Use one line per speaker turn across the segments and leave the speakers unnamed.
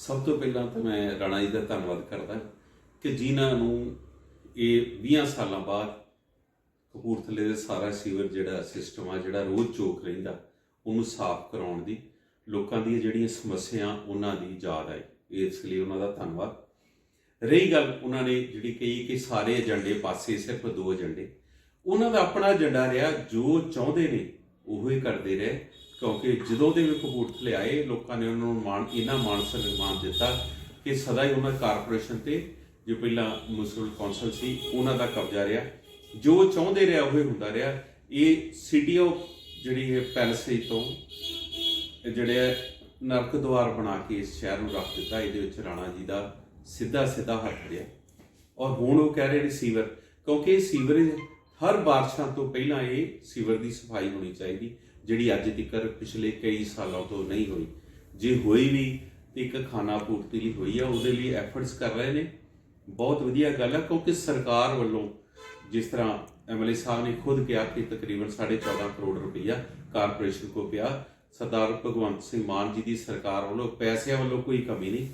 ਸਭ ਤੋਂ ਪਹਿਲਾਂ ਤਾਂ ਮੈਂ ਰਾਣਾ ਜੀ ਦਾ ਧੰਨਵਾਦ ਕਰਦਾ ਕਿ ਜਿਨ੍ਹਾਂ ਨੂੰ ਇਹ 20 ਸਾਲਾਂ ਬਾਅਦ ਕਪੂਰਥਲੇ ਦੇ ਸਾਰਾ ਸੀਵਰ ਜਿਹੜਾ ਸਿਸਟਮ ਆ, ਜਿਹੜਾ ਰੋਜ਼ ਚੋਕ ਰਹਿੰਦਾ, ਉਹਨੂੰ ਸਾਫ਼ ਕਰਾਉਣ ਦੀ, ਲੋਕਾਂ ਦੀਆਂ ਜਿਹੜੀਆਂ ਸਮੱਸਿਆ ਉਹਨਾਂ ਦੀ ਯਾਦ ਆਈ। ਇਸ ਲਈ ਉਹਨਾਂ ਦਾ ਧੰਨਵਾਦ। ਰਹੀ ਗੱਲ ਉਹਨਾਂ ਨੇ ਜਿਹੜੀ ਕਹੀ ਕਿ ਸਾਰੇ ਏਜੰਡੇ ਪਾਸੇ ਸਿਰਫ ਦੋ ਏਜੰਡੇ, ਉਹਨਾਂ ਦਾ ਆਪਣਾ ਏਜੰਡਾ ਰਿਹਾ, ਜੋ ਚਾਹੁੰਦੇ ਨੇ, ਉਹੋ ਹੀ ਕਰਦੇ ਰਹੇ। ਕਿਉਂਕਿ ਜਦੋਂ ਦੇ ਵੀ ਕਪੂਰਥਲੇ ਆਏ, ਲੋਕਾਂ ਨੇ ਉਹਨਾਂ ਨੂੰ ਮਾਣ ਇਹਨਾਂ ਮਾਣ ਸਨਮਾਨ ਦਿੱਤਾ ਕਿ ਸਦਾ ਹੀ ਉਹਨਾਂ ਕਾਰਪੋਰੇਸ਼ਨ ਤੇ, ਜੋ ਪਹਿਲਾਂ ਮਿਊਨਿਸਪਲ ਕੌਂਸਲ ਸੀ, ਉਹਨਾਂ ਦਾ ਕਬਜ਼ਾ ਰਿਹਾ। ਜੋ ਚਾਹੁੰਦੇ ਰਿਹਾ, ਉਹ ਹੁੰਦਾ ਰਿਹਾ। ਇਹ ਸਿਟੀ ਸੀਡੀਓ ਜਿਹੜੀ ਹੈ ਪੈਲਸੇ ਤੋਂ, ਇਹ ਜਿਹੜੇ ਨਰਕ ਦੁਆਰ ਬਣਾ ਕੇ ਇਸ ਸ਼ਹਿਰ ਨੂੰ ਰੱਖ ਦਿੱਤਾ, ਇਹਦੇ ਵਿੱਚ ਰਾਣਾ ਜੀ ਦਾ ਸਿੱਧਾ ਸਿੱਧਾ ਹੱਥ ਰਿਹਾ ਔਰ ਹੁਣ ਉਹ ਕਹਿ ਰਹੇ ਨੇ ਸੀਵਰ, ਕਿਉਂਕਿ ਸੀਵਰੇਜ ਹਰ ਬਾਰਿਸ਼ਾਂ ਤੋਂ ਪਹਿਲਾਂ ਇਹ ਸੀਵਰ ਦੀ ਸਫ਼ਾਈ ਹੋਣੀ ਚਾਹੀਦੀ। ਜਿਹੜੀ ਅੱਜ ਤੱਕ ਪਿਛਲੇ ਕਈ ਸਾਲਾਂ ਤੋਂ ਨਹੀਂ ਹੋਈ। ਜੇ ਹੋਈ ਵੀ, ਤੇ ਇੱਕ ਖਾਣਾ ਪੂਰਤੀ ਲਈ ਹੋਈ ਆ, ਉਹਦੇ ਲਈ ਐਫਰਟਸ ਕਰ ਰਹੇ ਨੇ। ਬਹੁਤ ਵਧੀਆ ਗੱਲ ਆ, ਕਿਉਂਕਿ ਸਰਕਾਰ ਵੱਲੋਂ ਜਿਸ ਤਰ੍ਹਾਂ ਐਮਐਲਏ ਸਾਹਿਬ ਨੇ ਖੁਦ ਕਿਹਾ ਕਿ ਤਕਰੀਬਨ 14.5 ਕਰੋੜ ਰੁਪਈਆ ਕਾਰਪੋਰੇਸ਼ਨ ਕੋ ਪਿਆ। ਸਰਦਾਰ ਭਗਵੰਤ ਸਿੰਘ ਮਾਨ ਜੀ ਦੀ ਸਰਕਾਰ ਵੱਲੋਂ ਪੈਸਿਆਂ ਵੱਲੋਂ ਕੋਈ ਕਮੀ ਨਹੀਂ।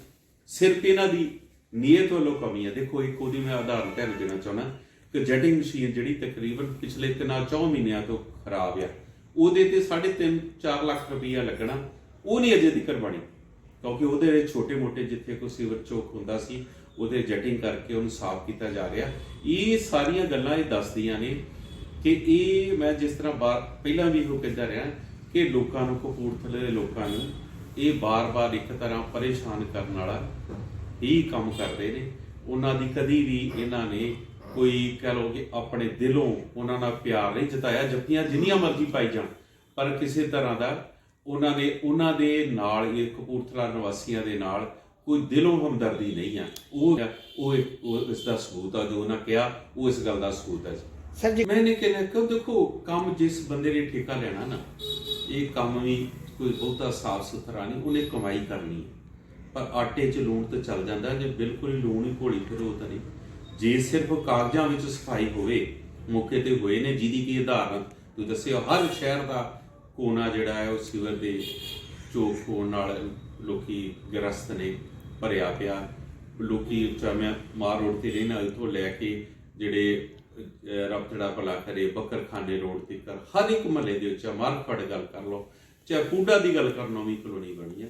ਸਿਰਫ ਇਹਨਾਂ ਦੀ ਨੀਅਤ ਵੱਲੋਂ ਕਮੀ ਹੈ ਦੇਖੋ, ਇੱਕ ਉਹਦੀ ਮੈਂ ਉਦਾਹਰਨ ਤੁਹਾਨੂੰ ਦੇਣਾ ਚਾਹੁੰਦਾ ਕਿ ਜੈਟਿੰਗ ਮਸ਼ੀਨ ਜਿਹੜੀ ਤਕਰੀਬਨ ਪਿਛਲੇ ਤਿੰਨਾਂ ਚੌਂ ਮਹੀਨਿਆਂ ਤੋਂ ਖਰਾਬ ਆ। ਉਹਦੇ ਤੇ 3.5 4 ਲੱਖ ਰੁਪਈਆ ਲੱਗਣਾ, ਉਹ ਨਹੀਂ ਅਜੇ ਤੱਕ ਬਣੀ। ਕਿਉਂਕਿ ਉਹਦੇ ਛੋਟੇ-ਮੋਟੇ ਜਿੱਥੇ ਕੋਈ ਸੀਵਰ ਚੌਕ ਹੁੰਦਾ ਸੀ, ਉਹਦੇ ਜੈਟਿੰਗ ਕਰਕੇ ਉਹਨੂੰ ਸਾਫ਼ ਕੀਤਾ ਜਾ ਰਿਹਾ। ਇਹ ਸਾਰੀਆਂ ਗੱਲਾਂ ਇਹ ਦੱਸਦੀਆਂ ਨੇ ਕਿ ਇਹ ਮੈਂ ਜਿਸ ਤਰ੍ਹਾਂ ਬਾਰ, ਪਹਿਲਾਂ ਵੀ ਉਹ ਕਹਿੰਦਾ ਰਿਹਾ ਕਿ ਲੋਕਾਂ ਨੂੰ, ਕਪੂਰਥਲੇ ਦੇ ਲੋਕਾਂ ਨੂੰ ਇਹ ਬਾਰ-ਬਾਰ ਇੱਕ ਤਰ੍ਹਾਂ ਪਰੇਸ਼ਾਨ ਕਰਨ ਵਾਲਾ ਹੀ ਕੰਮ ਕਰਦੇ ਨੇ। ਉਹਨਾਂ ਦੀ ਕਦੀ ਵੀ ਇਹਨਾਂ ਨੇ ਕੋਈ ਕਹ ਲਓ ਕਿ ਆਪਣੇ ਦਿਲੋਂ ਉਹਨਾਂ ਨਾਲ ਪਿਆਰ ਨਹੀਂ ਜਤਾਇਆ ਜੱਫੀਆਂ ਜਿੰਨੀਆਂ ਮਰਜ਼ੀ ਪਾਈ ਜਾਣ ਪਰ ਕਿਸੇ ਤਰ੍ਹਾਂ ਦਾ ਉਹਨਾਂ ਨੇ ਉਹਨਾਂ ਦੇ ਨਾਲ ਇਹ ਕਪੂਰਥਲਾ ਨਿਵਾਸੀਆਂ ਦੇ ਨਾਲ ਕੋਈ ਦਿਲੋਂ ਹਮਦਰਦੀ ਨਹੀਂ ਆ। ਉਹ ਉਹ ਇਸ ਦਾ ਸਬੂਤ ਆ ਜੋ ਉਹਨਾਂ ਕਿਹਾ ਉਹ ਇਸ ਗੱਲ ਦਾ ਸਬੂਤ ਹੈ ਜੀ।
ਸਰ ਜੀ
ਮੈਂ ਨਹੀਂ ਕਹਿੰਦਾ ਕਿ ਦੇਖੋ ਕੰਮ ਜਿਸ ਬੰਦੇ ਨੇ ਠੇਕਾ ਲੈਣਾ ਨਾ ਇਹ ਕੰਮ ਵੀ ਕੋਈ ਬਹੁਤਾ ਸਾਫ਼ ਸੁਥਰਾ ਨਹੀਂ ਉਹਨੇ ਕਮਾਈ ਕਰਨੀ। ਪਰ ਆਟੇ 'ਚ ਲੂਣ ਤਾਂ ਚੱਲ ਜਾਂਦਾ ਜੇ ਬਿਲਕੁਲ ਹੀ ਲੂਣ ਹੀ ਘੋਲੀ ਫਿਰ ਤਾਂ ਨਹੀਂ। ਜੇ ਸਿਰਫ ਕਾਗਜ਼ਾਂ ਵਿੱਚ ਸਫ਼ਾਈ ਹੋਵੇ ਮੌਕੇ ਤੇ ਹੋਏ ਨੇ ਜਿਹਦੀ ਕੀ ਉਦਾਹਰਨ? ਤੁਸੀਂ ਦੱਸਿਓ ਹਰ ਸ਼ਹਿਰ ਦਾ ਕੋਨਾ ਜਿਹੜਾ ਹੈ ਉਹ ਸਿਵਰ ਦੇ ਚੋਕ ਹੋਣ ਨਾਲ ਲੋਕੀ ਗ੍ਰਸਤ ਨੇ ਭਰਿਆ ਪਿਆ। ਲੋਕੀ ਮੈਂ ਮਾਰ ਰੋਡ ਤੇ ਰਹਿਣਾ ਇਥੋਂ ਲੈ ਕੇ ਜਿਹੜੇ ਅਹ, ਭਲਾ ਕਰੇ ਬੱਕਰਖਾਨੇ ਰੋਡ ਤੇ ਕਰ ਹਰ ਇੱਕ ਮਹੱਲੇ ਦੇ ਵਿੱਚ ਮਾਰਕਫੜ ਗੱਲ ਕਰ ਲਓ। ਚਾਹੇ ਫੂਡਾ ਦੀ ਗੱਲ ਕਰਨੋਂ ਵੀ ਕਲੋਨੀ ਬਣੀ ਹੈ।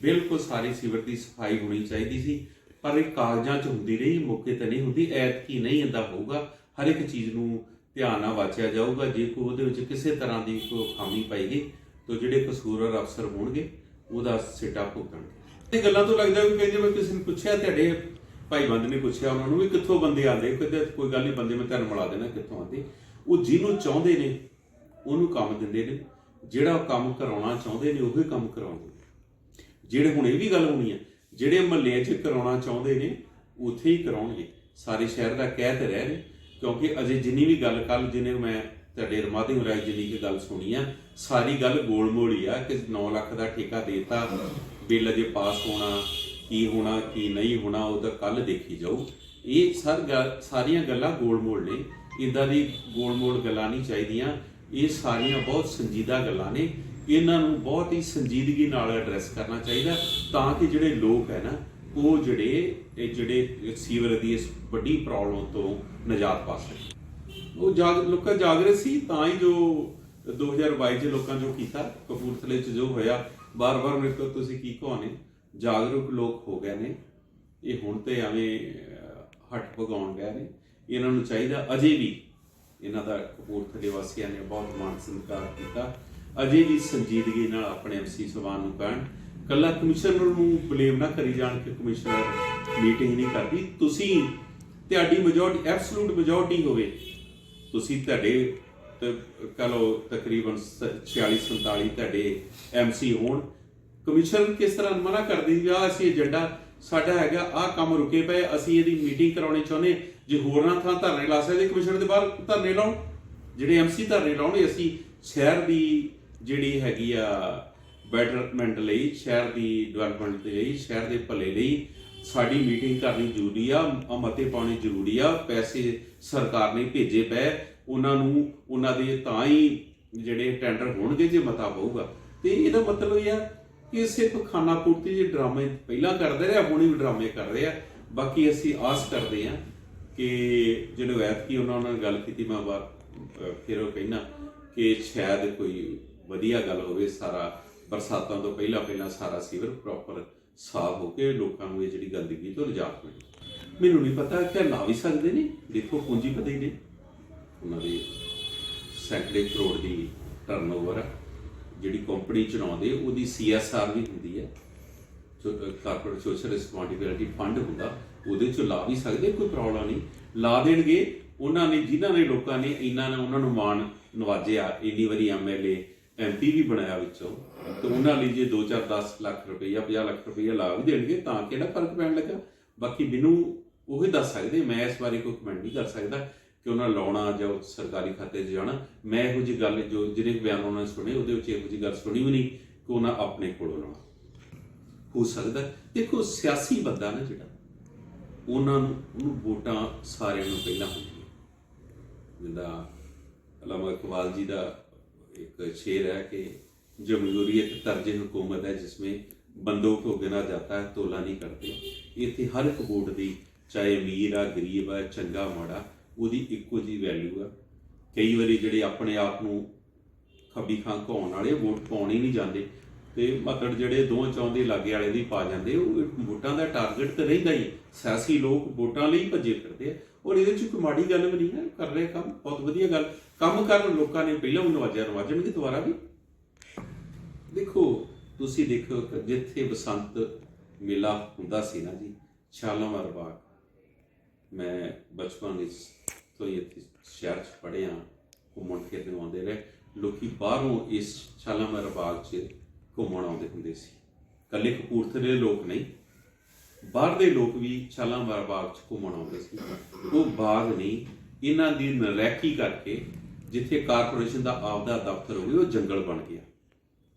ਬਿਲਕੁਲ ਸਾਰੀ ਸਿਵਰ ਦੀ ਸਫ਼ਾਈ ਹੋਣੀ ਚਾਹੀਦੀ ਸੀ। ਪਰ ਇਹ ਕਾਗਜ਼ਾਂ 'ਚ ਹੁੰਦੀ ਰਹੀ, ਮੌਕੇ ਤੇ ਨਹੀਂ ਹੁੰਦੀ ਐਤਕੀ ਨਹੀਂ ਇੰਦਾ ਹੋਊਗਾ, ਹਰ ਇੱਕ ਚੀਜ਼ ਨੂੰ ਧਿਆਨ ਨਾਲ ਵਾਚਿਆ ਜਾਊਗਾ, ਜੇ ਕੋਈ ਉਹਦੇ ਵਿੱਚ ਕਿਸੇ ਤਰ੍ਹਾਂ ਦੀ ਕੋਈ ਖਾਮੀ ਪਾਈ ਗਈ, ਤਾਂ ਜਿਹੜੇ ਕਸੂਰਵਾਰ ਅਫਸਰ ਹੋਣਗੇ, ਉਹਦਾ ਸਿੱਟਾ ਭੁਗਤਣਗੇ। ਇਹ ਗੱਲਾਂ ਤੋਂ ਲੱਗਦਾ ਵੀ ਕਹਿੰਦੇ ਮੈਂ ਕਿਸੇ ਨੂੰ ਪੁੱਛਿਆ, ਤੁਹਾਡੇ ਭਾਈ ਬੰਦ ਨੇ ਪੁੱਛਿਆ ਉਹਨਾਂ ਨੂੰ ਵੀ ਕਿੱਥੋਂ ਬੰਦੇ ਆਉਂਦੇ, ਕਹਿੰਦੇ ਕੋਈ ਗੱਲ ਨਹੀਂ, ਬੰਦੇ ਮੈਂ ਤੁਹਾਨੂੰ ਮਿਲਾ ਦੇਣਾ ਕਿੱਥੋਂ ਆਉਂਦੇ। ਉਹ ਜਿਹਨੂੰ ਚਾਹੁੰਦੇ ਨੇ, ਉਹਨੂੰ ਕੰਮ ਦਿੰਦੇ ਨੇ, ਜਿਹੜਾ ਉਹ ਕੰਮ ਕਰਾਉਣਾ ਚਾਹੁੰਦੇ ਨੇ, ਉਹੀ ਕੰਮ ਕਰਾਉਂਦੇ ਨੇ। ਜਿਹੜੇ ਹੁਣ ਇਹ ਵੀ ਗੱਲ ਹੋਣੀ ਹੈ ਜਿਹੜੇ ਮਹੱਲਿਆਂ 'ਚ ਕਰਾਉਣਾ ਚਾਹੁੰਦੇ ਨੇ, ਉੱਥੇ ਹੀ ਕਰਾਉਣਗੇ। ਸਾਰੇ ਸ਼ਹਿਰ ਦਾ ਕਹਿ ਤੇ ਰਹੇ ਨੇ, ਕਿਉਂਕਿ ਅਜੇ ਜਿੰਨੀ ਵੀ ਗੱਲ ਕੱਲ ਜਿਹਨੇ ਮੈਂ ਤੁਹਾਡੇ ਮਾਧਿਅਮ ਹੁਰਾਈ ਜਿੰਨੀ ਕੀ ਗੱਲ ਸੁਣੀ ਆ, ਸਾਰੀ ਗੱਲ ਗੋਲਮੋਲ ਹੀ ਆ ਕਿ 9 ਲੱਖ ਦਾ ਠੇਕਾ ਦੇਤਾ, ਬਿੱਲ ਅਜੇ ਪਾਸ ਹੋਣਾ, ਕੀ ਹੋਣਾ, ਕੀ ਨਹੀਂ ਹੋਣਾ, ਉਹ ਤਾਂ ਕੱਲ ਦੇਖੀ ਜਾਊ। ਇਹ ਸਰ ਗੱਲ- ਸਾਰੀਆਂ ਗੱਲਾਂ ਗੋਲਮੋਲ ਨੇ ਇਦਾਂ ਦੀ ਗੋਲਮੋਲ ਗੱਲਾਂ ਨਹੀਂ ਚਾਹੀਦੀਆਂ, ਇਹ ਸਾਰੀਆਂ ਬਹੁਤ ਸੰਜੀਦਾ ਗੱਲਾਂ ਨੇ। ਇਹਨਾਂ ਨੂੰ ਬਹੁਤ ਹੀ ਸੰਜੀਦਗੀ ਨਾਲ ਐਡਰੈਸ ਕਰਨਾ ਚਾਹੀਦਾ ਤਾਂ ਕਿ ਜਿਹੜੇ ਲੋਕ ਹੈ ਨਾ ਉਹ ਜਿਹੜੇ ਇਹ ਜਿਹੜੇ ਸੀਵਰ ਦੀ ਇਸ ਵੱਡੀ ਪ੍ਰੋਬਲਮ ਤੋਂ ਨਿਜਾਤ ਪਾ ਸਕਣ। ਉਹ ਜਾਗ ਲੋਕਾਂ ਜਾਗਰਤ ਸੀ ਤਾਂ ਹੀ ਜੋ 2022 ਚ ਲੋਕਾਂ ਜੋ ਕੀਤਾ ਕਪੂਰਥਲੇ ਚ ਜੋ ਹੋਇਆ ਬਾਰ-ਬਾਰ ਮੇਰੇ ਕੋਲ ਤੁਸੀਂ ਕੀ ਕਹਾਣੇ ਜਾਗਰੂਕ ਲੋਕ ਹੋ ਗਏ ਨੇ। ਇਹ ਹੁਣ ਤੇ ਐਵੇਂ ਅਹ, ਭਗਾਉਣ ਗਏ ਨੇ। ਇਹਨਾਂ ਨੂੰ ਚਾਹੀਦਾ ਅਜੇ ਵੀ ਇਹਨਾਂ ਦਾ ਕਪੂਰਥਲੇ ਵਾਸੀਆਂ ਨੇ ਬਹੁਤ ਮਾਣ ਸਤਿਕਾਰ ਕੀਤਾ। ਅਜੇ ਵੀ ਸੰਜੀਦਗੀ ਨਾਲ ਆਪਣੇ ਐਮਸੀ ਸਵਾਨ ਨੂੰ ਕਹਿਣ, ਕੱਲਾ ਕਮਿਸ਼ਨਰ ਨੂੰ ਬਲੇਮ ਨਾ ਕਰੀ ਜਾਣ ਕਿ ਕਮਿਸ਼ਨਰ ਮੀਟਿੰਗ ਨਹੀਂ ਕਰਦੀ। ਤੁਸੀਂ ਤੁਹਾਡੀ ਮੈਜੋਰਟੀ ਐਬਸੋਲੂਟ ਮੈਜੋਰਟੀ ਹੋਵੇ। ਤੁਸੀਂ ਤੁਹਾਡੇ ਕਹ ਲਓ ਤਕਰੀਬਨ 46 47 ਤੁਹਾਡੇ ਐਮਸੀ ਹੋਣ। ਕਮਿਸ਼ਨ ਕਿਸ ਤਰ੍ਹਾਂ ਮਨਾ ਕਰਦੀ ਵੀ ਆ? ਅਸੀਂ ਏਜੰਡਾ ਸਾਡਾ ਹੈਗਾ, ਆਹ ਕੰਮ ਰੁਕੇ ਪਏ, ਅਸੀਂ ਇਹਦੀ ਮੀਟਿੰਗ ਕਰਾਉਣੀ ਚਾਹੁੰਦੇ ਜੇ ਹੋਰਨਾਂ ਥਾਂ ਧਰਨੇ ਲਾ ਸਕਦੇ ਕਮਿਸ਼ਨ ਦੇ ਬਾਹਰ ਧਰਨੇ ਲਾਉਣ। ਜਿਹੜੇ ਐਮਸੀ ਧਰਨੇ ਲਾਉਣੇ ਅਸੀਂ ਸ਼ਹਿਰ ਦੀ ਜਿਹੜੀ ਹੈਗੀ ਆ ਬੈਟਰਮੈਂਟ ਲਈ, ਸ਼ਹਿਰ ਦੀ ਡਿਵੈਲਪਮੈਂਟ ਦੇ ਲਈ, ਸ਼ਹਿਰ ਦੇ ਭਲੇ ਲਈ ਸਾਡੀ ਮੀਟਿੰਗ ਕਰਨੀ ਜ਼ਰੂਰੀ ਆ ਮਤੇ ਪਾਉਣੇ ਜ਼ਰੂਰੀ ਆ, ਪੈਸੇ ਸਰਕਾਰ ਨੇ ਭੇਜੇ ਪਏ, ਉਹਨਾਂ ਨੂੰ, ਉਹਨਾਂ ਦੇ ਤਾਂ ਹੀ ਜਿਹੜੇ ਟੈਂਡਰ ਹੋਣਗੇ ਜੇ ਮਤਾ ਪਊਗਾ। ਤੇ ਇਹਦਾ ਮਤਲਬ ਇਹ ਆ ਕਿ ਸਿਰਫ ਖਾਨਾ ਪੂਰਤੀ ਦੇ ਡਰਾਮੇ ਪਹਿਲਾਂ ਕਰਦੇ ਰਹੇ ਹੁਣ ਵੀ ਡਰਾਮੇ ਕਰ ਰਹੇ ਆ। ਬਾਕੀ ਅਸੀਂ ਆਸ ਕਰਦੇ ਆ ਕਿ ਜਦੋਂ ਐਤਕੀ ਉਹਨਾਂ ਨਾਲ ਗੱਲ ਕੀਤੀ, ਮੈਂ ਵਾਰ ਫਿਰ ਉਹ ਕਹਿਣਾ ਕਿ ਸ਼ਾਇਦ ਕੋਈ ਵਧੀਆ ਗੱਲ ਹੋਵੇ, ਸਾਰਾ ਬਰਸਾਤਾਂ ਤੋਂ ਪਹਿਲਾਂ ਪਹਿਲਾਂ ਸਾਰਾ ਸੀਵਰ ਪ੍ਰੋਪਰ ਸਾਫ਼ ਹੋ ਕੇ ਲੋਕਾਂ ਨੂੰ ਇਹ ਜਿਹੜੀ ਗੰਦਗੀ ਤੋਂ ਨਿਜਾਤ ਮਿਲੇ। ਮੈਨੂੰ ਨਹੀਂ ਪਤਾ ਕਿ ਲਾ ਵੀ ਸਕਦੇ ਨੇ, ਦੇਖੋ ਪੂੰਜੀਪਤੀ ਨੇ। ਉਹਨਾਂ ਦੀ ਸੈਂਕੜੇ ਕਰੋੜ ਦੀ ਟਰਨਓਵਰ ਹੈ ਜਿਹੜੀ ਕੰਪਨੀ ਚਲਾਉਂਦੇ, ਉਹਦੀ ਸੀਐਸਆਰ ਵੀ ਹੁੰਦੀ ਹੈ ਕਾਰਪੋਰੇਟ ਸੋਸ਼ਲ ਰਿਸਪੌਂਸਿਬਿਲਿਟੀ ਫੰਡ ਹੁੰਦਾ, ਉਹਦੇ ਚੋਂ ਲਾ ਵੀ ਸਕਦੇ, ਕੋਈ ਪ੍ਰੋਬਲਮ ਨਹੀਂ। ਲਾ ਦੇਣਗੇ, ਉਹਨਾਂ ਨੇ, ਜਿਨ੍ਹਾਂ ਨੇ ਲੋਕਾਂ ਨੇ, ਇਹਨਾਂ ਨੇ ਉਹਨਾਂ ਨੂੰ ਮਾਣ ਨਵਾਜਿਆ, ਇੰਨੀ ਵਾਰੀ ਐਮਐਲਏ ਐਮਪੀ ਵੀ ਬਣਾਇਆ ਵਿੱਚੋਂ, ਤੇ ਉਹਨਾਂ ਲਈ ਜੇ 2-4 10 ਲੱਖ ਰੁਪਈਆ 50 ਲੱਖ ਰੁਪਈਆ ਲਾ ਵੀ ਦੇਣਗੇ, ਤਾਂ ਕਿਹੜਾ ਫ਼ਰਕ ਪੈਣ ਲੱਗਾ। ਬਾਕੀ ਮੈਨੂੰ ਉਹ ਹੀ ਦੱਸ ਸਕਦੇ, ਮੈਂ ਇਸ ਬਾਰੇ ਕੋਈ ਕਮੈਂਟ ਨਹੀਂ ਕਰ ਸਕਦਾ ਕਿ ਉਹਨਾਂ ਲਾਉਣਾ ਜਾਂ ਸਰਕਾਰੀ ਖਾਤੇ 'ਚ ਜਾਣਾ। ਮੈਂ ਇਹੋ ਜਿਹੀ ਗੱਲ, ਜੋ ਜਿਹੜੇ ਬਿਆਨ ਉਹਨਾਂ ਨੇ ਸੁਣੇ, ਉਹਦੇ ਵਿੱਚ ਇਹੋ ਜਿਹੀ ਗੱਲ ਸੁਣੀ ਵੀ ਨਹੀਂ ਕਿ ਉਹਨਾਂ ਆਪਣੇ ਕੋਲੋਂ ਲਾਉਣਾ। ਹੋ ਸਕਦਾ ਦੇਖੋ, ਸਿਆਸੀ ਬੰਦਾ ਨਾ ਜਿਹੜਾ, ਉਹਨਾਂ ਨੂੰ, ਉਹਨੂੰ ਵੋਟਾਂ ਸਾਰਿਆਂ ਨੂੰ ਪਹਿਲਾਂ ਹੁੰਦੀਆਂ। ਜਿੱਦਾਂ ਅਲਾਮਾ ਇਕਬਾਲ ਜੀ ਦਾ ਇੱਕ ਸ਼ੇਰ ਹੈ ਕਿ ਜਮਹੂਰੀਅਤ ਤਰਜ ਹਕੂਮਤ ਹੈ ਜਿਸमें ਬੰਦੋ ਕੋ ਗਿਣਾ ਜਾਤਾ ਹੈ, ਤੋਲਾ ਨਹੀਂ ਕਰਦੇ ਇੱਥੇ ਹਰ ਇੱਕ ਵੋਟ ਦੀ, ਚਾਹੇ ਅਮੀਰ ਆ, ਗਰੀਬ ਆ, ਚੰਗਾ, ਮਾੜਾ, ਉਹਦੀ ਇੱਕੋ ਜੀ ਵੈਲਿਊ ਆ। ਕਈ ਵਾਰੀ ਜਿਹੜੇ ਆਪਣੇ ਆਪ ਨੂੰ ਖੱਬੀ ਖਾਂ ਘਾਉਣ ਵਾਲੇ ਵੋਟ ਪਾਉਣ ਹੀ ਨਹੀਂ ਜਾਂਦੇ। ਤੇ ਮਤਲਬ ਜਿਹੜੇ ਦੋਵਾਂ ਚੌਂਦੇ ਲਾਗੇ ਵਾਲੇ ਦੀ ਪਾ ਜਾਂਦੇ ਉਹ ਵੋਟਾਂ ਦਾ ਟਾਰਗੇਟ ਤੇ ਰਹਿੰਦਾ ਹੀ ਸਿਆਸੀ ਲੋਕ ਵੋਟਾਂ ਲਈ ਭੱਜੇ ਫਿਰਦੇ ਆ। ਔਰ ਇਹਦੇ ਚ ਕੋਈ ਮਾੜੀ ਗੱਲ ਵੀ ਨਹੀਂ ਹੈ ਕਰ ਰਹੇ ਕੰਮ, ਬਹੁਤ ਵਧੀਆ ਗੱਲ। ਕੰਮ ਕਰਨ ਲੋਕਾਂ ਨੇ ਪਹਿਲਾਂ ਵੀ ਨਵਾਜਿਆ, ਨਵਾਜਣਗੇ ਦੁਬਾਰਾ ਵੀ। ਦੇਖੋ, ਤੁਸੀਂ ਦੇਖੋ ਜਿੱਥੇ ਬਸੰਤ ਮੇਲਾ ਹੁੰਦਾ ਸੀ ਨਾ ਜੀ ਸ਼ਾਲਾਮਾਰ ਬਾਗ ਮੈਂ ਬਚਪਨ ਵਿੱਚ ਤੋਂ ਹੀ ਇੱਥੇ ਸ਼ਹਿਰ 'ਚ ਪੜ੍ਹਿਆ, ਘੁੰਮਣ ਫਿਰਨ ਆਉਂਦੇ ਰਹੇ। ਲੋਕੀ ਬਾਹਰੋਂ ਇਸ ਸ਼ਾਲਾਮਾਰ ਬਾਗ 'ਚ ਘੁੰਮਣ ਆਉਂਦੇ ਹੁੰਦੇ ਸੀ। ਕੱਲੇ ਕਪੂਰਥਲੇ ਲੋਕ ਨਹੀਂ। ਬਾਹਰ ਦੇ ਲੋਕ ਵੀ ਸ਼ਾਲਾਮਾਰ ਬਾਗ 'ਚ ਘੁੰਮਣ ਆਉਂਦੇ ਸੀ। ਉਹ ਬਾਗ ਨਹੀਂ, ਇਹਨਾਂ ਦੀ ਨਰੈਕੀ ਕਰਕੇ ਜਿੱਥੇ ਕਾਰਪੋਰੇਸ਼ਨ ਦਾ ਆਪਦਾ ਦਫ਼ਤਰ ਹੋਵੇ, ਉਹ ਜੰਗਲ ਬਣ ਗਿਆ।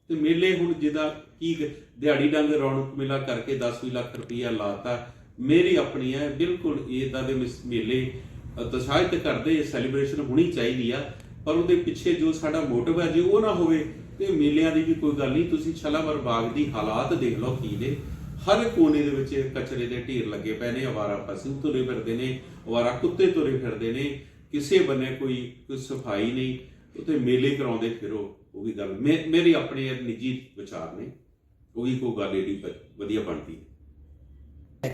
ਤੇ ਮੇਲੇ ਹੁਣ ਜਿਹਦਾ ਕੀ ਦਿਹਾੜੀ ਡੰਗ ਰੌਣਕ ਮੇਲਾ ਕਰਕੇ 10 ਲੱਖ ਰੁਪਈਆ ਲਾਤਾ। ਮੇਰੀ ਆਪਣੀ ਹੈ, ਬਿਲਕੁਲ ਇਦਾਂ ਦੇ ਮੇਲੇ ਉਤਸ਼ਾਹਿਤ ਕਰਦੇ, ਸੈਲੀਬ੍ਰੇਸ਼ਨ ਹੋਣੀ ਚਾਹੀਦੀ ਆ। ਪਰ ਉਹਦੇ ਪਿੱਛੇ ਜੋ ਸਾਡਾ ਮੋਟਿਵ ਹੈ, ਜੇ ਉਹ ਨਾ ਹੋਵੇ, ਤੇ ਮੇਲਿਆਂ ਦੀ ਵੀ ਕੋਈ ਗੱਲ ਨਹੀਂ, ਤੁਸੀਂ ਛਲਾਵਰ ਬਾਗ ਦੀ ਹਾਲਾਤ ਦੇਖ ਲਓ ਕੀ ਨੇ। ਹਰ ਕੋਨੇ ਦੇ ਵਿੱਚ ਕਚਰੇ ਦੇ ਢੇਰ ਲੱਗੇ ਪਏ ਨੇ, ਅਵਾਰਾ ਪਸ਼ੂ ਤੁਰੇ ਫਿਰਦੇ ਨੇ, ਅਵਾਰਾ ਕੁੱਤੇ ਤੁਰੇ ਫਿਰਦੇ ਨੇ, ਕਿਸੇ ਬੰਨੇ ਕੋਈ ਕੋਈ ਸਫ਼ਾਈ ਨਹੀਂ, ਉੱਥੇ ਮੇਲੇ ਕਰਾਉਂਦੇ ਫਿਰੋ, ਉਹ ਵੀ ਗੱਲ ਮੇ- ਮੇਰੀ ਆਪਣੇ ਨਿੱਜੀ ਵਿਚਾਰ ਨੇ, ਉਹ ਵੀ ਕੋਈ ਗੱਲ ਏਡੀ ਵਧੀਆ ਬਣਦੀ ਹੈ